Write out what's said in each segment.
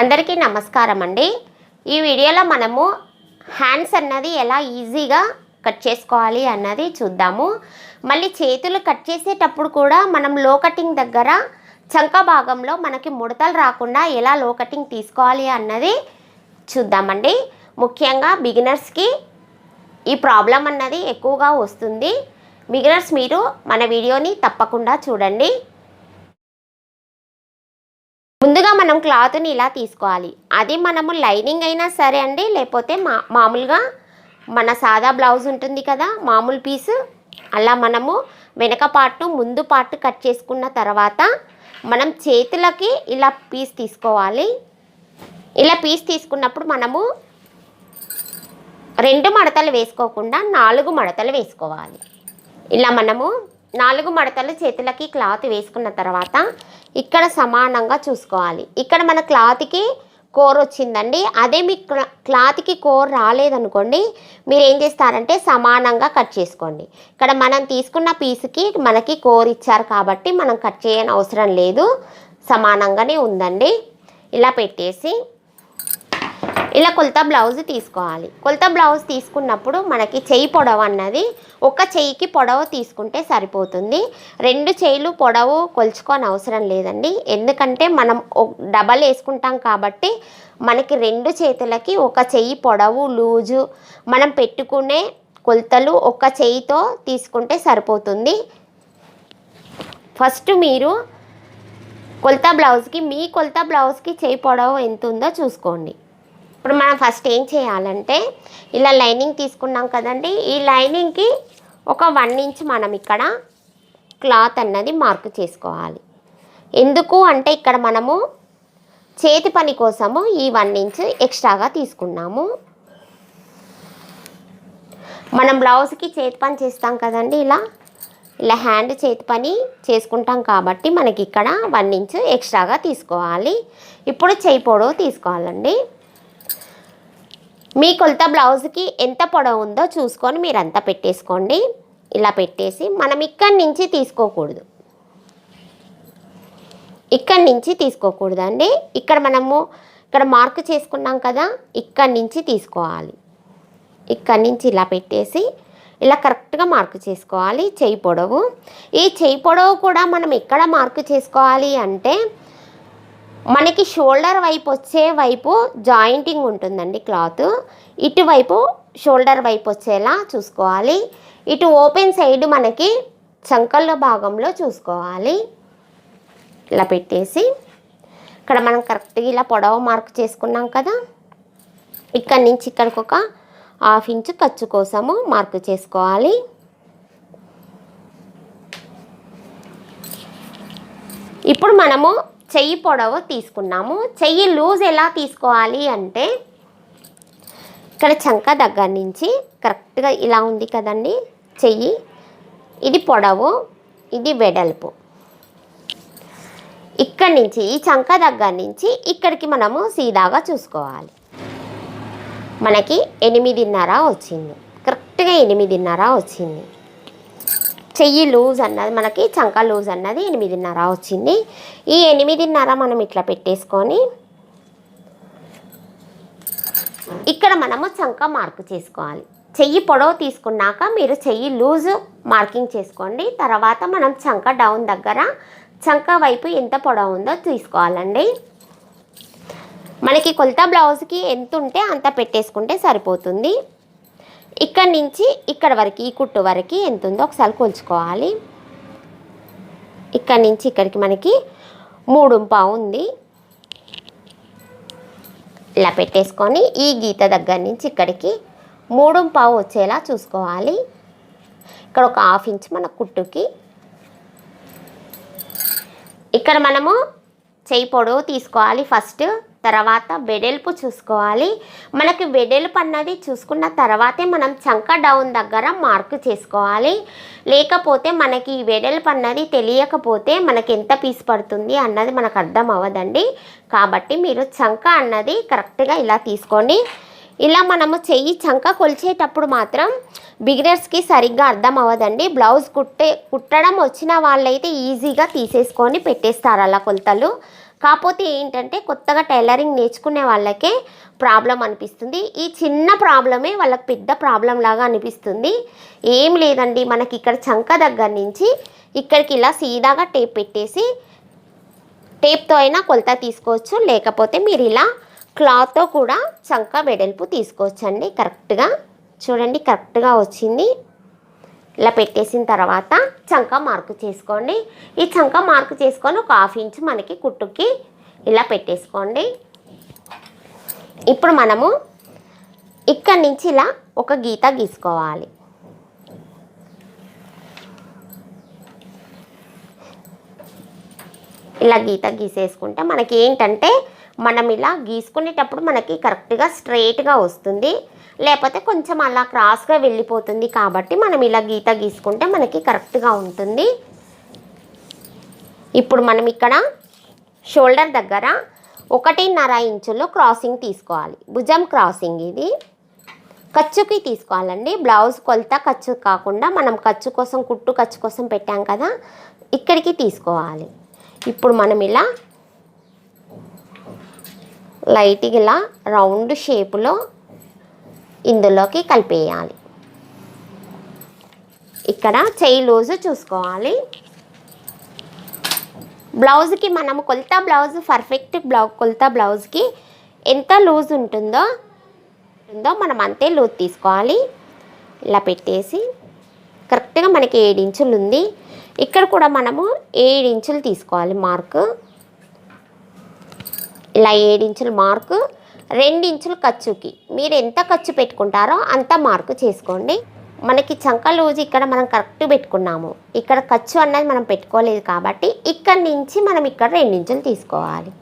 అందరికీ నమస్కారం అండి. ఈ వీడియోలో మనము హ్యాండ్స్ అన్నది ఎలా ఈజీగా కట్ చేసుకోవాలి అన్నది చూద్దాము. మళ్ళీ చేతులు కట్ చేసేటప్పుడు కూడా మనం లో కటింగ్ దగ్గర చంక భాగంలో మనకి ముడతలు రాకుండా ఎలా లో కటింగ్ తీసుకోవాలి అన్నది చూద్దామండి. ముఖ్యంగా బిగినర్స్కి ఈ ప్రాబ్లం అన్నది ఎక్కువగా వస్తుంది. బిగినర్స్ మీరు మన వీడియోని తప్పకుండా చూడండి. మనం క్లాత్ని ఇలా తీసుకోవాలి. అది మనము లైనింగ్ అయినా సరే అండి లేకపోతే మా మామూలుగా మన సాదా బ్లౌజ్ ఉంటుంది కదా మామూలు పీసు అలా మనము వెనక పార్ట్ ముందు పార్ట్ కట్ చేసుకున్న తర్వాత మనం చేతులకి ఇలా పీస్ తీసుకోవాలి. ఇలా పీస్ తీసుకున్నప్పుడు మనము రెండు మడతలు వేసుకోకుండా నాలుగు మడతలు వేసుకోవాలి. ఇలా మనము నాలుగు మడతలు చేతులకి క్లాత్ వేసుకున్న తర్వాత ఇక్కడ సమానంగా చూసుకోవాలి. ఇక్కడ మన క్లాత్కి కోర్ వచ్చిందండి. అదే మీ క్లాత్కి కోర్ రాలేదనుకోండి మీరు ఏం చేస్తారంటే సమానంగా కట్ చేసుకోండి. ఇక్కడ మనం తీసుకున్న పీస్కి మనకి కోర్ ఇచ్చారు కాబట్టి మనం కట్ చేయని అవసరం లేదు. సమానంగానే ఉందండి. ఇలా పెట్టేసి ఇలా కొలత బ్లౌజ్ తీసుకోవాలి. కొలత బ్లౌజ్ తీసుకున్నప్పుడు మనకి చెయ్యి పొడవు అన్నది ఒక చెయ్యికి పొడవు తీసుకుంటే సరిపోతుంది. రెండు చేయిలు పొడవు కొలుచుకొని అవసరం లేదండి. ఎందుకంటే మనం ఒ- డబల్ వేసుకుంటాం కాబట్టి మనకి రెండు చేతులకి ఒక చెయ్యి పొడవు లూజు మనం పెట్టుకునే కొలతలు ఒక చేయితో తీసుకుంటే సరిపోతుంది. ఫస్ట్ మీరు కొలత బ్లౌజ్కి మీ కొలత బ్లౌజ్కి చేయి పొడవు ఎంత ఉందో చూసుకోండి. ఇప్పుడు మనం ఫస్ట్ ఏం చేయాలంటే ఇలా లైనింగ్ తీసుకున్నాం కదండి ఈ లైనింగ్కి ఒక వన్ ఇంచ్ మనం ఇక్కడ క్లాత్ అన్నది మార్క్ చేసుకోవాలి. ఎందుకు అంటే ఇక్కడ మనము చేతి పని కోసము ఈ వన్ ఇంచ్ ఎక్స్ట్రాగా తీసుకున్నాము. మనం బ్లౌజ్కి చేతి పని చేస్తాం కదండి ఇలా ఇలా హ్యాండ్ చేతి పని చేసుకుంటాం కాబట్టి మనకి ఇక్కడ వన్ ఇంచ్ ఎక్స్ట్రాగా తీసుకోవాలి. ఇప్పుడు చేయి పొడవు తీసుకోవాలండి. మీ కొలత బ్లౌజ్కి ఎంత పొడవు ఉందో చూసుకొని మీరు అంతా పెట్టేసుకోండి. ఇలా పెట్టేసి మనం ఇక్కడి నుంచి తీసుకోకూడదు. ఇక్కడి నుంచి తీసుకోకూడదండి. ఇక్కడ మనము ఇక్కడ మార్క్ చేసుకున్నాం కదా ఇక్కడి నుంచి తీసుకోవాలి. ఇక్కడి నుంచి ఇలా పెట్టేసి ఇలా కరెక్ట్గా మార్క్ చేసుకోవాలి. చేయి పొడవు. ఈ చేయి పొడవు కూడా మనం ఎక్కడ మార్క్ చేసుకోవాలి అంటే మనకి షోల్డర్ వైపు వచ్చే వైపు జాయింటింగ్ ఉంటుందండి క్లాత్. ఇటువైపు షోల్డర్ వైపు వచ్చేలా చూసుకోవాలి. ఇటు ఓపెన్ సైడ్ మనకి చంకల్లో భాగంలో చూసుకోవాలి. ఇలా పెట్టేసి ఇక్కడ మనం కరెక్ట్గా ఇలా పొడవు మార్క్ చేసుకున్నాం కదా. ఇక్కడి నుంచి ఇక్కడికి ఒక హాఫ్ ఇంచ్ ఖర్చు కోసము మార్క్ చేసుకోవాలి. ఇప్పుడు మనము చెయ్యి పొడవు తీసుకున్నాము. చెయ్యి లూజ్ ఎలా తీసుకోవాలి అంటే ఇక్కడ చంక దగ్గర నుంచి కరెక్ట్గా ఇలా ఉంది కదండి చెయ్యి. ఇది పొడవు ఇది వెడల్పు. ఇక్కడి నుంచి ఈ చంక దగ్గర నుంచి ఇక్కడికి మనము సీదాగా చూసుకోవాలి. మనకి ఎనిమిదిన్నర వచ్చింది. కరెక్ట్గా ఎనిమిదిన్నర వచ్చింది. చెయ్యి లూజ్ అన్నది మనకి చంక లూజ్ అన్నది ఎనిమిదిన్నర వచ్చింది. ఈ ఎనిమిదిన్నర మనం ఇట్లా పెట్టేసుకొని ఇక్కడ మనము చంక మార్క్ చేసుకోవాలి. చెయ్యి పొడవు తీసుకున్నాక మీరు చెయ్యి లూజ్ మార్కింగ్ చేసుకోండి. తర్వాత మనం చంక డౌన్ దగ్గర చంక వైపు ఎంత పొడవు ఉందో తీసుకోవాలండి. మనకి కొలత బ్లౌజ్కి ఎంత ఉంటే అంత పెట్టేసుకుంటే సరిపోతుంది. ఇక్కడి నుంచి ఇక్కడ వరకు ఈ కుట్టు వరకు ఎంత ఉందో ఒకసారి కొలుచుకోవాలి. ఇక్కడి నుంచి ఇక్కడికి మనకి మూడుంపా ఉంది. ఇలా పెట్టేసుకొని ఈ గీత దగ్గర నుంచి ఇక్కడికి మూడు పావు వచ్చేలా చూసుకోవాలి. ఇక్కడ ఒక హాఫ్ ఇంచ్ మన కుట్టుకి. ఇక్కడ మనము చేయి పొడవు తీసుకోవాలి ఫస్ట్. తర్వాత వెడల్పు చూసుకోవాలి. మనకి వెడల్పు అన్నది చూసుకున్న తర్వాతే మనం చంక డౌన్ దగ్గర మార్క్ చేసుకోవాలి. లేకపోతే మనకి ఈ వెడల్పు అన్నది తెలియకపోతే మనకి ఎంత పీస్ పడుతుంది అన్నది మనకు అర్థం అవ్వదండి. కాబట్టి మీరు చంక అన్నది కరెక్ట్గా ఇలా తీసుకోండి. ఇలా మనము చెయ్యి చంక కొలిచేటప్పుడు మాత్రం బిగినర్స్కి సరిగ్గా అర్థం అవ్వదండి. బ్లౌజ్ కుట్టే కుట్టడం వచ్చిన వాళ్ళైతే ఈజీగా తీసేసుకొని పెట్టేస్తారు అలా కొలతలు. కాకపోతే ఏంటంటే కొత్తగా టైలరింగ్ నేర్చుకునే వాళ్ళకే ప్రాబ్లం అనిపిస్తుంది. ఈ చిన్న ప్రాబ్లమే వాళ్ళకి పెద్ద ప్రాబ్లం లాగా అనిపిస్తుంది. ఏం లేదండి మనకి ఇక్కడ చంక దగ్గర నుంచి ఇక్కడికి ఇలా సీదాగా టేప్ పెట్టేసి టేప్తో అయినా కొలత తీసుకోవచ్చు. లేకపోతే మీరు ఇలా క్లాత్తో కూడా చంక వెడల్పు తీసుకోవచ్చండి. కరెక్ట్గా చూడండి కరెక్ట్గా వచ్చింది. ఇలా పెట్టేసిన తర్వాత చంక మార్కు చేసుకోండి. ఈ చంక మార్కు చేసుకొని ఒక హాఫ్ ఇంచ్ మనకి కుట్టుకి ఇలా పెట్టేసుకోండి. ఇప్పుడు మనము ఇక్కడి నుంచి ఇలా ఒక గీత గీసుకోవాలి. ఇలా గీత గీసేసుకుంటే మనకి ఏంటంటే మనం ఇలా గీసుకునేటప్పుడు మనకి కరెక్ట్గా స్ట్రైట్గా వస్తుంది. లేకపోతే కొంచెం అలా క్రాస్గా వెళ్ళిపోతుంది కాబట్టి మనం ఇలా గీత గీసుకుంటే మనకి కరెక్ట్గా ఉంటుంది. ఇప్పుడు మనం ఇక్కడ షోల్డర్ దగ్గర ఒకటిన్నర ఇంచులు క్రాసింగ్ తీసుకోవాలి. భుజం క్రాసింగ్ ఇది. ఖర్చుకి తీసుకోవాలండి. బ్లౌజ్ కొలత ఖర్చు కాకుండా మనం ఖర్చు కోసం కుట్టు ఖర్చు కోసం పెట్టాం కదా ఇక్కడికి తీసుకోవాలి. ఇప్పుడు మనం ఇలా లైట్గా ఇలా రౌండ్ షేపులో ఇందులోకి కలిపేయాలి. ఇక్కడ చెయ్యి లూజు చూసుకోవాలి. బ్లౌజ్కి మనము కొలత బ్లౌజ్ పర్ఫెక్ట్ బ్లౌ కొలత బ్లౌజ్కి ఎంత లూజ్ ఉంటుందో ఉంటుందో మనం అంతే లూజ్ తీసుకోవాలి. ఇలా పెట్టేసి కరెక్ట్గా మనకి ఏడు ఇంచులు ఉంది. ఇక్కడ కూడా మనము ఏడు ఇంచులు తీసుకోవాలి మార్కు. ఇలా ఏడు ఇంచుల మార్కు రెండు ఇంచులు ఖర్చుకి. మీరు ఎంత ఖర్చు పెట్టుకుంటారో అంత మార్కు చేసుకోండి. మనకి చంక లూజ్ ఇక్కడ మనం కరెక్ట్ పెట్టుకున్నాము. ఇక్కడ ఖర్చు అన్నది మనం పెట్టుకోలేదు కాబట్టి ఇక్కడ నుంచి మనం ఇక్కడ రెండించులు తీసుకోవాలి.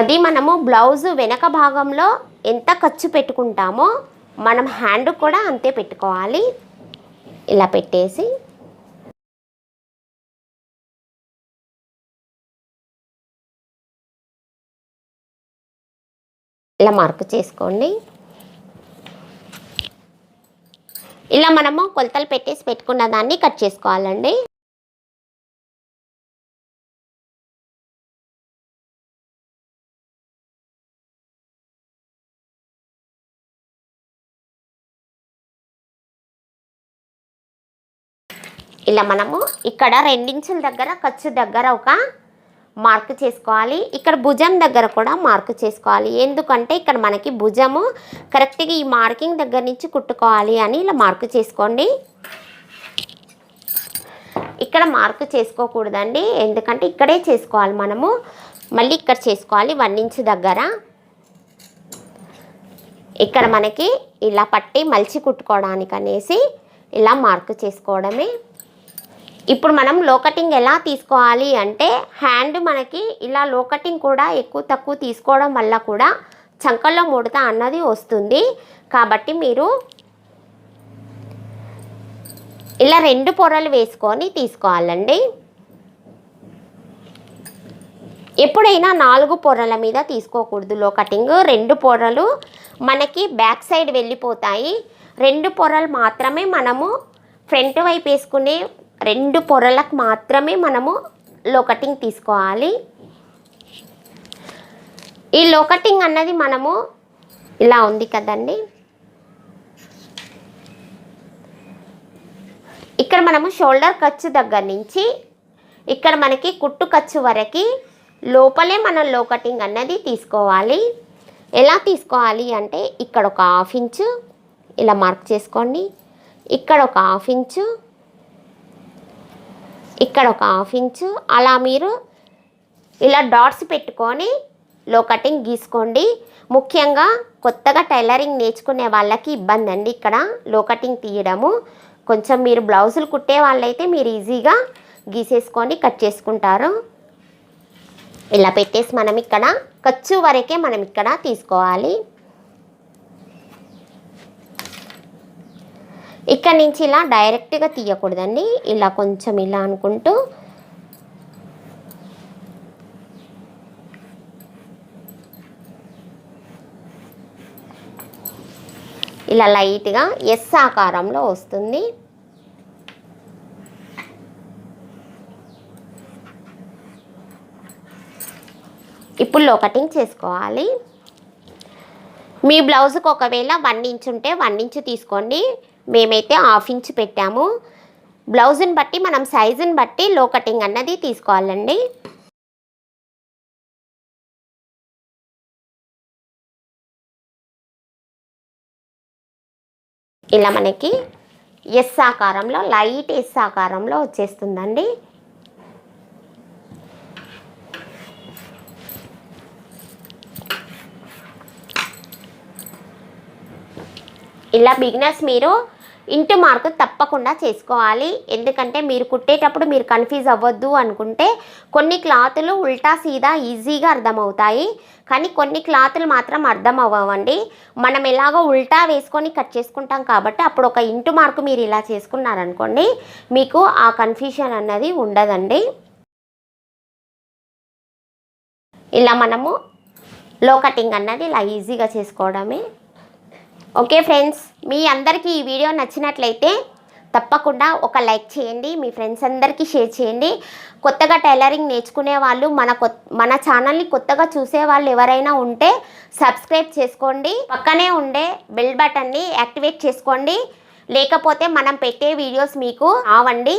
అది మనము బ్లౌజ్ వెనక భాగంలో ఎంత ఖర్చు పెట్టుకుంటామో మనం హ్యాండ్ కూడా అంతే పెట్టుకోవాలి. ఇలా పెట్టేసి ఇలా మార్కు చేసుకోండి. ఇలా మనము కొలతలు పెట్టేసి పెట్టుకున్న దాన్ని కట్ చేసుకోవాలండి. ఇలా మనము ఇక్కడ రెండించుల దగ్గర ఖర్చు దగ్గర ఒక మార్క్ చేసుకోవాలి. ఇక్కడ భుజం దగ్గర కూడా మార్క్ చేసుకోవాలి. ఎందుకంటే ఇక్కడ మనకి భుజము కరెక్ట్గా ఈ మార్కింగ్ దగ్గర నుంచి కుట్టుకోవాలి అని ఇలా మార్క్ చేసుకోండి. ఇక్కడ మార్క్ చేసుకోకూడదండి. ఎందుకంటే ఇక్కడే చేసుకోవాలి మనము. మళ్ళీ ఇక్కడ చేసుకోవాలి వన్ ఇంచ్ దగ్గర. ఇక్కడ మనకి ఇలా పట్టి మలిచి కుట్టుకోవడానికి అనేసి ఇలా మార్క్ చేసుకోవడమే. ఇప్పుడు మనం లో కటింగ్ ఎలా తీసుకోవాలి అంటే హ్యాండ్ మనకి ఇలా లో కటింగ్ కూడా ఎక్కువ తక్కువ తీసుకోవడం వల్ల కూడా చంకల్లో ముడత అన్నది వస్తుంది. కాబట్టి మీరు ఇలా రెండు పొరలు వేసుకొని తీసుకోవాలండి. ఎప్పుడైనా నాలుగు పొరల మీద తీసుకోకూడదు లో కటింగ్ రెండు పొరలు మనకి బ్యాక్ సైడ్ వెళ్ళిపోతాయి. రెండు పొరలు మాత్రమే మనము ఫ్రంట్ వైపు వేసుకునే రెండు పొరలకు మాత్రమే మనము లో కటింగ్ తీసుకోవాలి. ఈ లో కటింగ్ అన్నది మనము ఇలా ఉంది కదండి. ఇక్కడ మనము షోల్డర్ ఖర్చు దగ్గర నుంచి ఇక్కడ మనకి కుట్టు ఖర్చు వరకు లోపలే మనం లో కటింగ్ అన్నది తీసుకోవాలి. ఎలా తీసుకోవాలి అంటే ఇక్కడ ఒక హాఫ్ ఇంచు ఇలా మార్క్ చేసుకోండి. ఇక్కడ ఒక హాఫ్ ఇంచు ఇక్కడ ఒక హాఫ్ ఇంచు. అలా మీరు ఇలా డాట్స్ పెట్టుకొని లో కటింగ్ గీసుకోండి. ముఖ్యంగా కొత్తగా టైలరింగ్ నేర్చుకునే వాళ్ళకి ఇబ్బంది అండి ఇక్కడ లో కటింగ్ తీయడము. కొంచెం మీరు బ్లౌజులు కుట్టే వాళ్ళైతే మీరు ఈజీగా గీసేసుకొని కట్ చేసుకుంటారు. ఇలా పెట్టేసి మనం ఇక్కడ ఖర్చు వరకే మనం ఇక్కడ తీసుకోవాలి. ఇక్కడ నుంచి ఇలా డైరెక్ట్గా తీయకూడదండి. ఇలా కొంచెం ఇలా అనుకుంటూ. ఇలా లైట్గా ఎస్ ఆకారంలో వస్తుంది. ఇప్పుడు లో కటింగ్ చేసుకోవాలి. మీ బ్లౌజ్కి ఒకవేళ వన్ ఇంచ్ ఉంటే వన్ ఇంచ్ తీసుకోండి. మేమైతే హాఫ్ ఇంచ్ పెట్టాము. బ్లౌజ్ని బట్టి మనం సైజుని బట్టి లో కటింగ్ అన్నది తీసుకోవాలండి. ఇలా మనకి ఎస్ ఆకారంలో లైట్ ఎస్ ఆకారంలో వచ్చేస్తుందండి. ఇలా బిగినర్స్ మీరు ఇంటి మార్కు తప్పకుండా చేసుకోవాలి. ఎందుకంటే మీరు కుట్టేటప్పుడు మీరు కన్ఫ్యూజ్ అవ్వద్దు అనుకుంటే కొన్ని క్లాతులు ఉల్టా సీదా ఈజీగా అర్థమవుతాయి. కానీ కొన్ని క్లాతులు మాత్రం అర్థం అవ్వవండి. మనం ఎలాగో ఉల్టా వేసుకొని కట్ చేసుకుంటాం కాబట్టి అప్పుడు ఒక ఇంటు మార్కు మీరు ఇలా చేసుకున్నారనుకోండి మీకు ఆ కన్ఫ్యూషన్ అన్నది ఉండదండి. ఇలా మనము లో కటింగ్ అన్నది ఇలా ఈజీగా చేసుకోవడమే. Okay friends? మీ అందరికీ ఈ వీడియో నచ్చినట్లయితే తప్పకుండా ఒక లైక్ చేయండి మీ ఫ్రెండ్స్ అందరికీ షేర్ చేయండి. కొత్తగా టైలరింగ్ నేర్చుకునే వాళ్ళు మన కొ మన ఛానల్ని కొత్తగా చూసే వాళ్ళు ఎవరైనా ఉంటే సబ్స్క్రైబ్ చేసుకోండి. పక్కనే ఉండే బెల్ బటన్ని యాక్టివేట్ చేసుకోండి. లేకపోతే మనం పెట్టే వీడియోస్ మీకు ఆవండి